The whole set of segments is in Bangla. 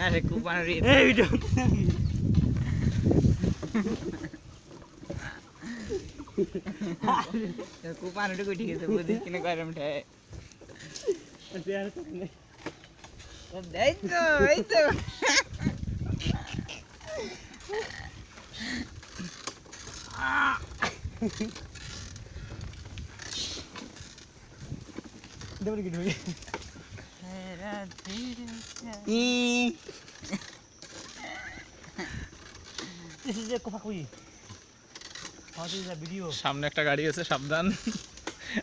না রে কুপানোর এই ভিডিও কুপানোর উঠে গেছে বুঝিস কিনে গরম ঠায় এই তো এই তো দেবরি কি This is a. How is the video? সামনে একটা গাড়ি আছে সাবধান।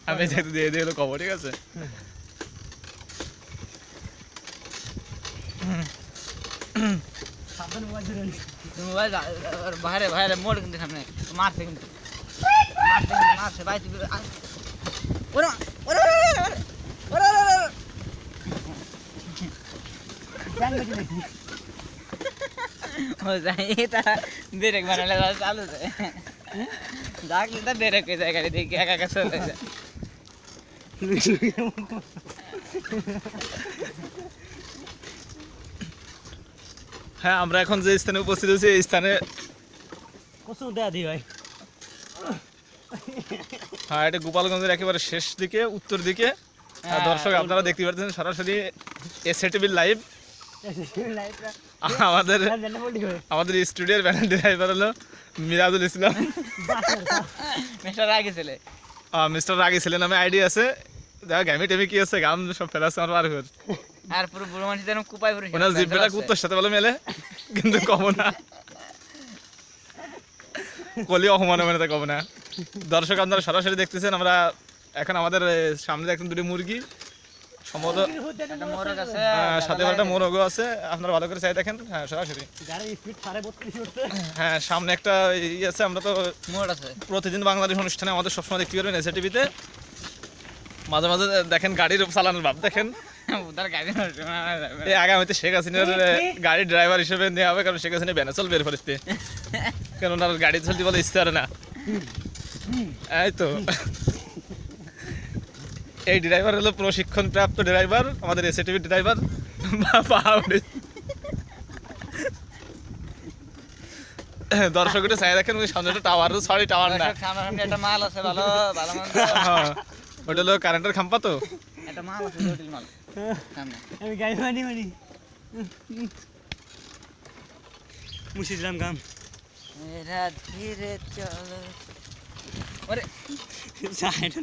আমি যেহেতু দিয়ে দিয়ে খবর ঠিক আছে? সাবধানে মোবাইল ধরে নিস। মোবাইল বাইরে বাইরে মোড় কিন্তু সামনে। মারছে কিন্তু। মারছে মারছে ওরে ওরে ওরে ওরে ব্যাং বেজে নাকি? हो जाए ता ब्रेक बनाले चालू छ जागले त ब्रेक হৈ যায় গাড়ি দেখি একা একা চলে যায় হ্যাঁ আমরা এখন যে স্থানে উপস্থিত হয়েছি এই স্থানে কসু দেয়া দি ভাই হ্যাঁ এটা গোপালগঞ্জের একেবারে শেষ দিকে উত্তর দিকে আর দর্শক আপনারা দেখতে পাচ্ছেন সরাসরি এসএটিভির লাইভ লাইটটা আমাদের আমাদের স্টুডিওর ব্যানার ড্রাইভার হলো মিরাজুল ইসলাম। মিস্টার রাগে ছেলে। মিস্টার রাগি ছিলেন নামে আইডি আছে। দেখা গ্যামি টেমি কি আছে? গাম সব ফেলাছে আমার বার আর পুরো বুড়ো মানুষ যেন কুপাই পুরো ওনার জিব্বেটা কুত্তর সাথে বলে মেলে কিন্তু কম না। কলি অপমান মানে তা কম না। দর্শক আপনারা সরাসরি দেখতেছেন আমরা এখন আমাদের সামনে দেখছেন দুটি মুরগি। সম্ভবত আছে। সাথে একটা মোরগও আছে। আপনারা ভালো করে চাই দেখেন। হ্যাঁ সরাসরি। হ্যাঁ সামনে একটা ই আছে। আমরা তো মোড় আছে। প্রতিদিন বাংলাদেশ অনুষ্ঠানে আমাদের সবসময় দেখতে পারবেন এসে টিভিতে মাঝে মাঝে দেখেন গাড়ির চালানোর ভাব। দেখেন। উদার গাড়ি এই আগামীতে শেখ হাসিনার গাড়ির ড্রাইভার হিসেবে নেওয়া হবে কারণ শেখ হাসিনা বেনাচল বের করতে কেন ওনার গাড়ি চলতে বলে ইচ্ছে করে না। এই তো। এই ড্রাইভার হলো প্রশিক্ষণ প্রাপ্ত ড্রাইভার আমাদের এসে টিভির ড্রাইভার দর্শক চাই দেখেন ওই সামনে একটা টাওয়ার সরি টাওয়ার না। সামনে একটা মাল আছে ভালো ভালো ওটা হলো কারেন্টের খাম্পা তো। একটা মাল আছে জটিল মাল। সামনে। আমি গাড়ি মানি মানি মুছে গাম মেরা ধীরে চলো। ওরে। সাইড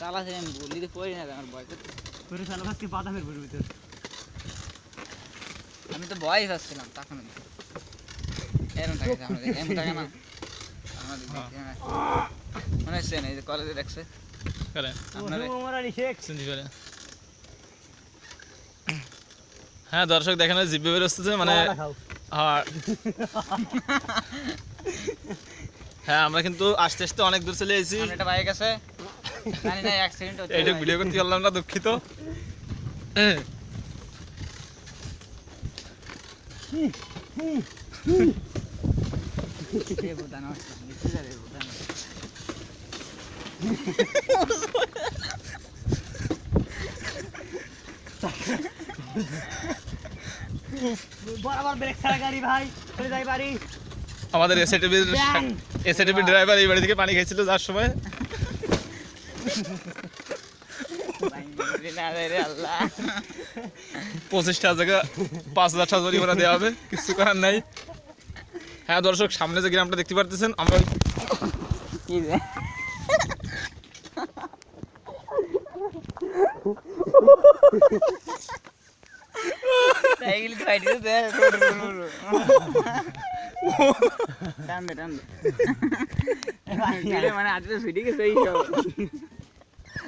চালা আমি তো পড়ি না আমার ভয় করে সালা ভাসকে পাতা ফেলব ভিতর আমি তো ভয় পাচ্ছিলাম তখন এরম থাকে আমরা এমন থাকে না। আমাদের হ্যাঁ। মনে হচ্ছে না এই যে কলেজে দেখছে। হ্যাঁ দর্শক দেখেন জিব্বে বেরোচ্ছে মানে হ্যাঁ। হ্যাঁ আমরা কিন্তু আস্তে আস্তে অনেক দূর চলে এসেছি। একটা বাইক আছে জানি না অ্যাক্সিডেন্ট হচ্ছে এইটা ভিডিও করতে পারলাম না দুঃখিত। এ। বোধা না নিচে যাবে বোধা না বরাবর ব্রেক ছাড়া গাড়ি ভাই চলে যাই বাড়ি। আমাদের এসএটিভির ব্যাং! এসএটিভির ড্রাইভার এই বাড়ি থেকে পানি খেয়েছিল যার সময় বাইরে না রে আল্লাহ পঁচিশটা জায়গা পাঁচ হাজার টাকা জরিমানা দেওয়া হবে কিছু করার নাই। হ্যাঁ দর্শক সামনে যে গ্রামটা দেখতে পারতেছেন আমরা মানে আজকে ছুটি গেছে সব।